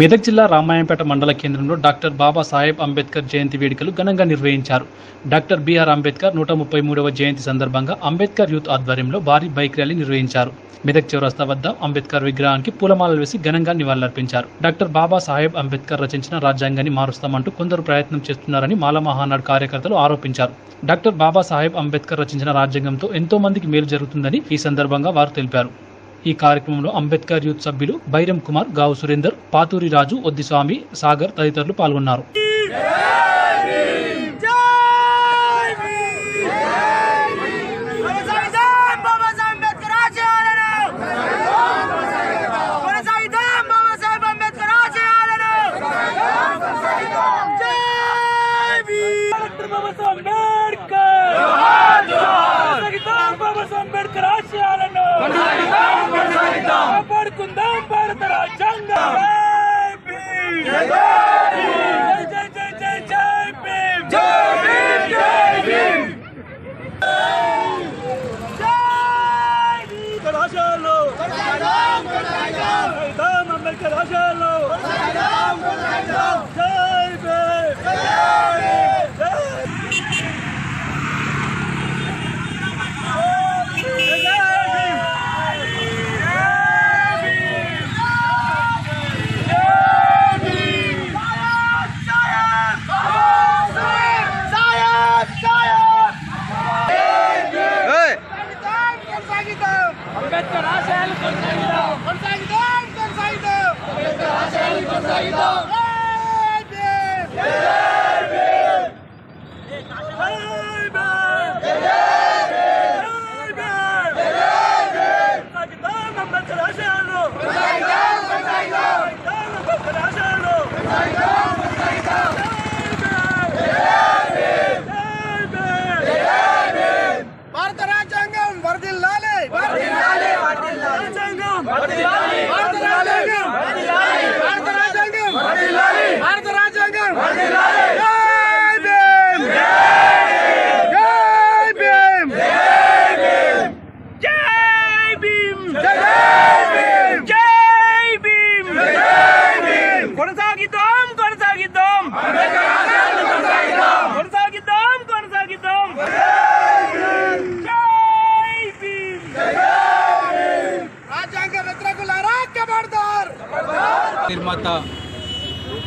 మెదక్ జిల్లా రామాయంపేట మండల కేంద్రంలో డాక్టర్ బాబాసాహెబ్ అంబేద్కర్ జయంతి వేడుకలు ఘనంగా నిర్వహించారు. డాక్టర్ బీఆర్ అంబేద్కర్ నూట ముప్పై మూడవ జయంతి సందర్భంగా అంబేద్కర్ యూత్ ఆధ్వర్యంలో భారీ బైక్ ర్యాలీ నిర్వహించారు. మెదక్ చౌరస్తా వద్ద అంబేద్కర్ విగ్రహానికి పూలమాలలు వేసి ఘనంగా నివాళులర్పించారు. డాక్టర్ బాబాసాహెబ్ అంబేద్కర్ రచించిన రాజ్యాంగాన్ని మారుస్తామంటూ కొందరు ప్రయత్నం చేస్తున్నారని మాల మహానాడు కార్యకర్తలు ఆరోపించారు. డాక్టర్ బాబాసాహెబ్ అంబేద్కర్ రచించిన రాజ్యాంగంతో ఎంతో మందికి మేలు జరుగుతుందని ఈ సందర్భంగా వారు తెలిపారు. ఈ కార్యక్రమంలో అంబేద్కర్ యూత్ సభ్యులు బైరం కుమార్ గావు సురేందర్ పాతూరి రాజు ఒద్దిస్వామి సాగర్ తదితరులు పాల్గొన్నారు.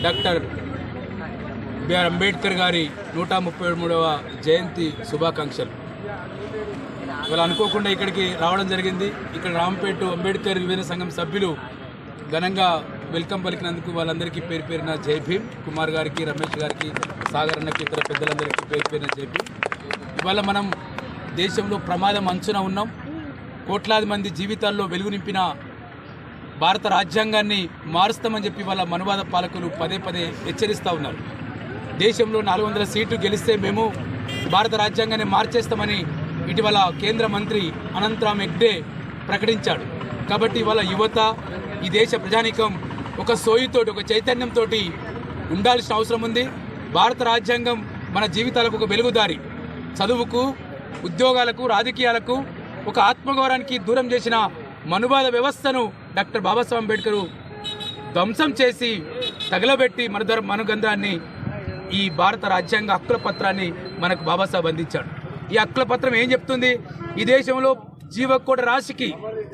డాక్టర్ బిఆర్ అంబేద్కర్ గారి నూట ముప్పై మూడవ జయంతి శుభాకాంక్షలు. ఇవాళ అనుకోకుండా ఇక్కడికి రావడం జరిగింది. ఇక్కడ రాంపేట అంబేద్కర్ విభజన సంఘం సభ్యులు ఘనంగా వెల్కమ్ పలికినందుకు వాళ్ళందరికీ పేరు పేరిన జై భీమ్. కుమార్ గారికి రమేష్ గారికి సాగర్ అన్నకి ఇతర పెద్దలందరికీ పేరు పేరిన జై భీమ్. ఇవాళ మనం దేశంలో ప్రమాదం అంచున ఉన్నాం. కోట్లాది మంది జీవితాల్లో వెలుగు నింపిన భారత రాజ్యాంగాన్ని మారుస్తామని చెప్పి వాళ్ళ మనువాద పాలకులు పదే పదే హెచ్చరిస్తూ ఉన్నారు. దేశంలో నాలుగు వందల సీట్లు గెలిస్తే మేము భారత రాజ్యాంగాన్ని మార్చేస్తామని ఇటీవల కేంద్ర మంత్రి అనంతరామ్ హెగ్డే ప్రకటించాడు. కాబట్టి ఇవాళ యువత ఈ దేశ ప్రజానికం ఒక సోయితోటి ఒక చైతన్యంతో ఉండాల్సిన అవసరం ఉంది. భారత రాజ్యాంగం మన జీవితాలకు ఒక వెలుగుదారి. చదువుకు ఉద్యోగాలకు రాజకీయాలకు ఒక ఆత్మగౌరవానికి దూరం చేసిన మనువాద వ్యవస్థను డాక్టర్ బాబాసాహెబ్ అంబేద్కర్ ధ్వంసం చేసి తగలబెట్టి మన ధర మనుగంధాన్ని ఈ భారత రాజ్యాంగ హక్కుల పత్రాన్ని మనకు బాబాసాహెబ్ అందించాడు. ఈ హక్కుల పత్రం ఏం చెప్తుంది? ఈ దేశంలో జీవకోట రాశికి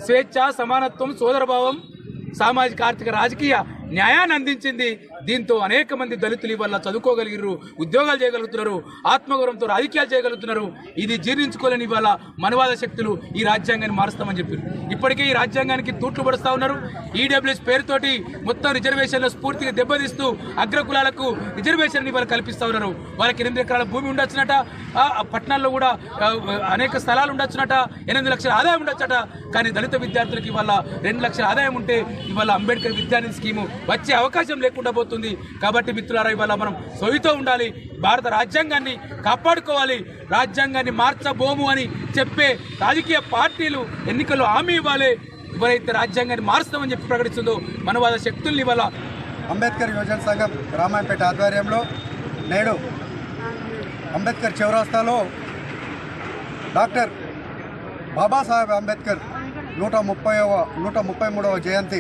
స్వేచ్ఛ సమానత్వం సోదరభావం సామాజిక ఆర్థిక రాజకీయ న్యాయాన్ని అందించింది దీంతో అనేక మంది దళితులు ఇవాళ చదువుకోగలిగారు ఉద్యోగాలు చేయగలుగుతున్నారు ఆత్మగౌరవంతో రాజకీయాలు చేయగలుగుతున్నారు. ఇది జీర్ణించుకోలేని ఇవాళ మనవాద శక్తులు ఈ రాజ్యాంగాన్ని మారుస్తామని చెప్పారు. ఇప్పటికే ఈ రాజ్యాంగానికి తూట్లు పడుస్తూ ఉన్నారు. ఈడబ్ల్యూఎస్ పేరుతోటి మొత్తం రిజర్వేషన్ల స్ఫూర్తిగా దెబ్బతీస్తూ అగ్రకులాలకు రిజర్వేషన్ ఇవాళ కల్పిస్తూ ఉన్నారు. వాళ్ళకి ఎనిమిది ఎకరాల భూమి ఉండొచ్చునట పట్టణాల్లో కూడా అనేక స్థలాలు ఉండొచ్చునట ఎనిమిది లక్షల ఆదాయం ఉండొచ్చట కానీ దళిత విద్యార్థులకు ఇవాళ రెండు లక్షల ఆదాయం ఉంటే ఇవాళ అంబేద్కర్ విద్యానిధి స్కీము వచ్చే అవకాశం లేకుండా పోతుంది. కాబట్టి మిత్రులారా ఇవాళ మనం సొయితో ఉండాలి. భారత రాజ్యాంగాన్ని కాపాడుకోవాలి. రాజ్యాంగాన్ని మార్చబోము అని చెప్పే రాజకీయ పార్టీలు ఎన్నికల్లో హామీ ఇవ్వాలి. ఎవరైతే రాజ్యాంగాన్ని మారుస్తామని చెప్పి ప్రకటిస్తుందో మనవాద శక్తుల్ని ఇవాళ అంబేద్కర్ యువజన సంఘం రామాయపేట ఆధ్వర్యంలో నేడు అంబేద్కర్ చౌరాస్తాలో డాక్టర్ బాబాసాహెబ్ అంబేద్కర్ నూట ముప్పైవ నూట ముప్పై మూడవ జయంతి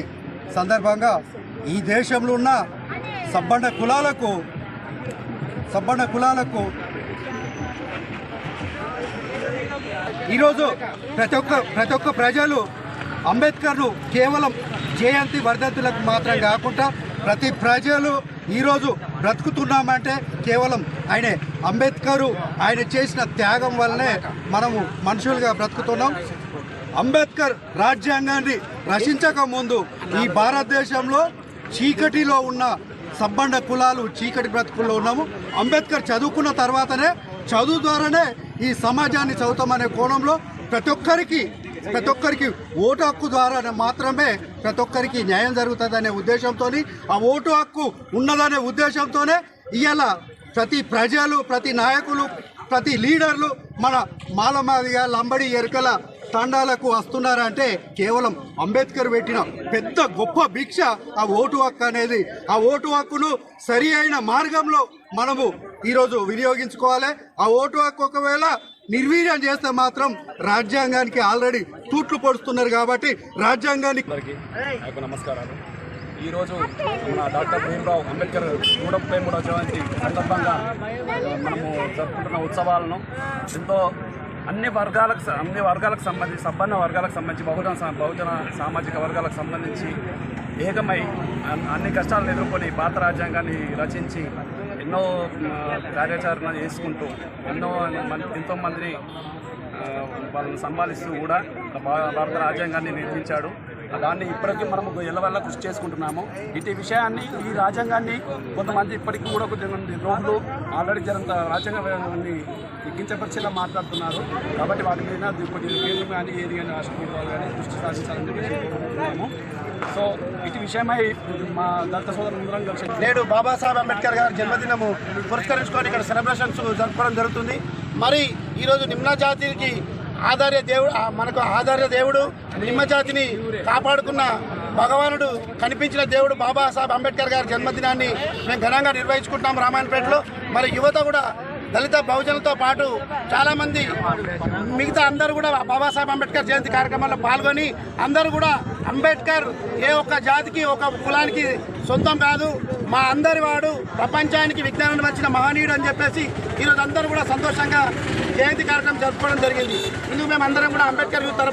సందర్భంగా ఈ దేశంలో ఉన్న సబ్బండ కులాలకు సబ్బండ కులాలకు ఈరోజు ప్రతి ఒక్క ప్రతి ఒక్క ప్రజలు అంబేద్కర్ను కేవలం జయంతి వర్ధంతులకు మాత్రం కాకుండా ప్రతి ప్రజలు ఈరోజు బ్రతుకుతున్నామంటే కేవలం ఆయన అంబేద్కరు ఆయన చేసిన త్యాగం వల్లనే మనము మనుషులుగా బ్రతుకుతున్నాం. అంబేద్కర్ రాజ్యాంగాన్ని రచించక ముందు ఈ భారతదేశంలో చీకటిలో ఉన్న సబ్బండ కులాలు చీకటి బ్రతుకుల్లో ఉన్నాము. అంబేద్కర్ చదువుకున్న తర్వాతనే చదువు ద్వారానే ఈ సమాజాన్ని చదువుతామనే కోణంలో ప్రతి ఒక్కరికి ప్రతి ఒక్కరికి ఓటు హక్కు ద్వారా మాత్రమే ప్రతి ఒక్కరికి న్యాయం జరుగుతుందనే ఉద్దేశంతో ఆ ఓటు హక్కు ఉన్నదనే ఉద్దేశంతోనే ఇవాళ ప్రతి ప్రజలు ప్రతి నాయకులు ప్రతి లీడర్లు మన మాలమాదిగా లంబడి ఎరుకల తండాలకు వస్తున్నారంటే కేవలం అంబేద్కర్ పెట్టిన పెద్ద గొప్ప భిక్ష ఆ ఓటు హక్కు అనేది. ఆ ఓటు హక్కును సరి అయిన మార్గంలో మనము ఈరోజు వినియోగించుకోవాలి. ఆ ఓటు హక్కు ఒకవేళ నిర్వీర్యం చేస్తే మాత్రం రాజ్యాంగానికి ఆల్రెడీ తూట్లు పొడుస్తున్నారు కాబట్టి రాజ్యాంగానికి నమస్కారాలు. ఈరోజు మన డాక్టర్ భీమరావు అంబేద్కర్ నూట ముప్పై మూడవ జయంతి సందర్భంగా మనము జరుపుకుంటున్న ఉత్సవాలను ఎంతో అన్ని వర్గాలకు స- అన్ని వర్గాలకు సంబంధించి సంపన్న వర్గాలకు సంబంధించి బహుజన బహుజన సామాజిక వర్గాలకు సంబంధించి ఏకమై అన్ని కష్టాలను ఎదుర్కొని భారత రాజ్యాంగాన్ని రచించి ఎన్నో కార్యాచరణ చేసుకుంటూ ఎన్నో మంది ఎంతో మందిని వాళ్ళని సంపాదిస్తూ కూడా భా- భారత రాజ్యాంగాన్ని నిర్మించాడు. దాన్ని ఇప్పటికీ మనము ఎల్లవల్ల కృషి చేసుకుంటున్నాము. ఇటు విషయాన్ని ఈ రాజ్యాంగాన్ని కొంతమంది ఇప్పటికీ కూడా కొంతమంది రోడ్లు ఆల్రెడీ జరంత రాజ్యాంగాన్ని తగ్గించపరిచేలా మాట్లాడుతున్నారు. కాబట్టి వాటి మీద కొద్దిగా కేంద్రం కానీ ఏది కానీ రాష్ట్ర ప్రభుత్వాలు కానీ దృష్టి సాధించాలని చెప్పి సో ఇటు విషయమై మా దళిత సోదరులందరం కలిసి నేడు బాబాసాహెబ్ అంబేద్కర్ గారి జన్మదినము పురస్కరించుకొని ఇక్కడ సెలబ్రేషన్స్ జరుపుకోవడం జరుగుతుంది. మరి ఈరోజు నిమ్న జాతికి ఆధార్య దేవుడు మనకు ఆధార్య దేవుడు నిమ్మజాతిని కాపాడుకున్న భగవానుడు కనిపించిన దేవుడు బాబాసాహెబ్ అంబేద్కర్ గారి జన్మదినాన్ని మేము ఘనంగా నిర్వహించుకుంటాం రామాయణపేటలో. మరి యువత కూడా దళిత బహుజనులతో పాటు చాలామంది మిగతా అందరూ కూడా బాబాసాహెబ్ అంబేద్కర్ జయంతి కార్యక్రమంలో పాల్గొని అందరూ కూడా అంబేద్కర్ ఏ ఒక్క జాతికి ఒక కులానికి సొంతం కాదు. మా అందరి వాడు ప్రపంచానికి విజ్ఞానాన్ని వచ్చిన మహనీయుడు అని చెప్పేసి ఈరోజు అందరూ కూడా సంతోషంగా జయంతి కార్యక్రమం జరుపుకోవడం జరిగింది. ఇందుకు మేము అందరం కూడా అంబేద్కర్ తరపు